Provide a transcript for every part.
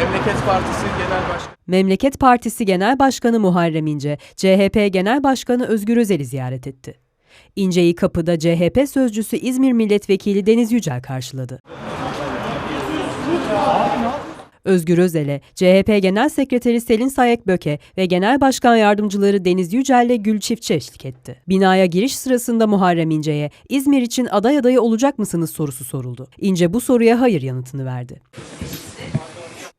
Memleket Partisi Genel Başkanı Memleket Partisi Genel Başkanı Muharrem İnce, CHP Genel Başkanı Özgür Özel'i ziyaret etti. İnce'yi kapıda CHP sözcüsü İzmir Milletvekili Deniz Yücel karşıladı. Özgür Özel'e CHP Genel Sekreteri Selin Sayek Böke ve Genel Başkan Yardımcıları Deniz Yücel ile Gül Çiftçi eşlik etti. Binaya giriş sırasında Muharrem İnce'ye İzmir için aday adayı olacak mısınız sorusu soruldu. İnce bu soruya hayır yanıtını verdi.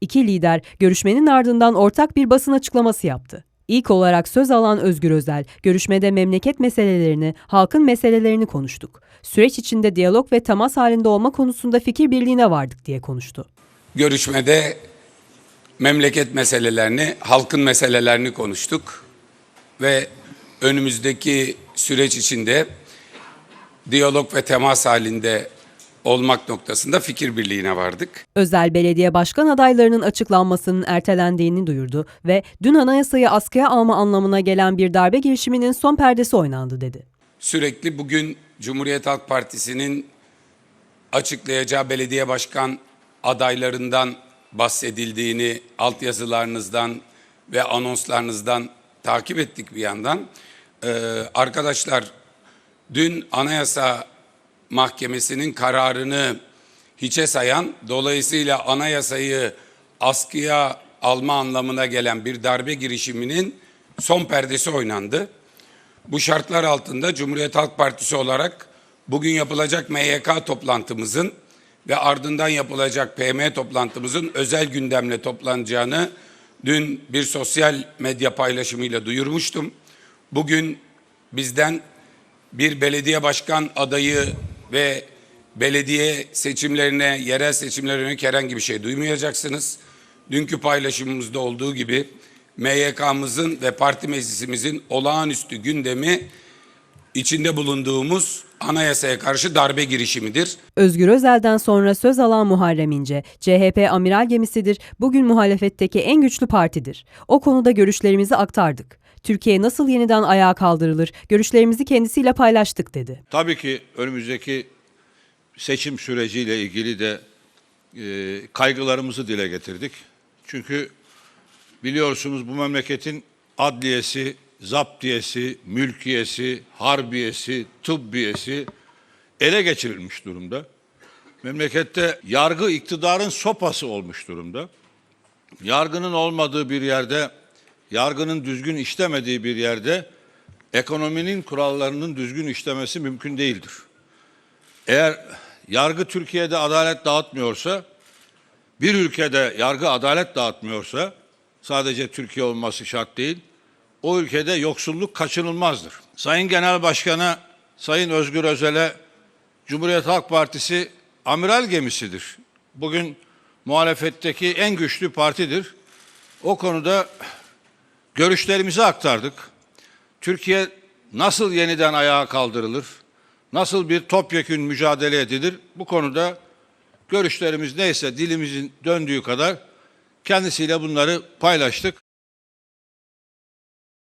İki lider görüşmenin ardından ortak bir basın açıklaması yaptı. İlk olarak söz alan Özgür Özel, görüşmede memleket meselelerini, halkın meselelerini konuştuk. Süreç içinde diyalog ve temas halinde olma konusunda fikir birliğine vardık diye konuştu. Görüşmede memleket meselelerini, halkın meselelerini konuştuk ve önümüzdeki süreç içinde diyalog ve temas halinde olmak noktasında fikir birliğine vardık. Özel belediye başkan adaylarının açıklanmasının ertelendiğini duyurdu ve dün anayasayı askıya alma anlamına gelen bir darbe girişiminin son perdesi oynandı dedi. Sürekli bugün Cumhuriyet Halk Partisi'nin açıklayacağı belediye başkan adaylarından bahsedildiğini altyazılarınızdan ve anonslarınızdan takip ettik bir yandan. Ee, arkadaşlar dün Anayasa Mahkemesi'nin kararını hiçe sayan, dolayısıyla anayasayı askıya alma anlamına gelen bir darbe girişiminin son perdesi oynandı. Bu şartlar altında Cumhuriyet Halk Partisi olarak bugün yapılacak MYK toplantımızın ve ardından yapılacak PM toplantımızın özel gündemle toplanacağını dün bir sosyal medya paylaşımıyla duyurmuştum. Bugün bizden bir belediye başkan adayı ve belediye seçimlerine, yerel seçimlerine yönelik herhangi bir şey duymayacaksınız. Dünkü paylaşımımızda olduğu gibi MYK'mızın ve parti meclisimizin olağanüstü gündemi içinde bulunduğumuz anayasaya karşı darbe girişimidir. Özgür Özel'den sonra söz alan Muharrem İnce, CHP amiral gemisidir, bugün muhalefetteki en güçlü partidir. O konuda görüşlerimizi aktardık. Türkiye nasıl yeniden ayağa kaldırılır, görüşlerimizi kendisiyle paylaştık dedi. Tabii ki önümüzdeki seçim süreciyle ilgili de e, kaygılarımızı dile getirdik. Çünkü biliyorsunuz bu memleketin adliyesi, zaptiyesi, mülkiyesi, harbiyesi, tıbbiyesi ele geçirilmiş durumda. Memlekette yargı iktidarın sopası olmuş durumda. Yargının olmadığı bir yerde, yargının düzgün işlemediği bir yerde ekonominin kurallarının düzgün işlemesi mümkün değildir. Eğer yargı Türkiye'de adalet dağıtmıyorsa, bir ülkede yargı adalet dağıtmıyorsa, sadece Türkiye olması şart değil, o ülkede yoksulluk kaçınılmazdır. Sayın Genel Başkan'a, Sayın Özgür Özel'e Cumhuriyet Halk Partisi amiral gemisidir. Bugün muhalefetteki en güçlü partidir. O konuda görüşlerimizi aktardık. Türkiye nasıl yeniden ayağa kaldırılır? Nasıl bir topyekün mücadele edilir? Bu konuda görüşlerimiz neyse dilimizin döndüğü kadar kendisiyle bunları paylaştık.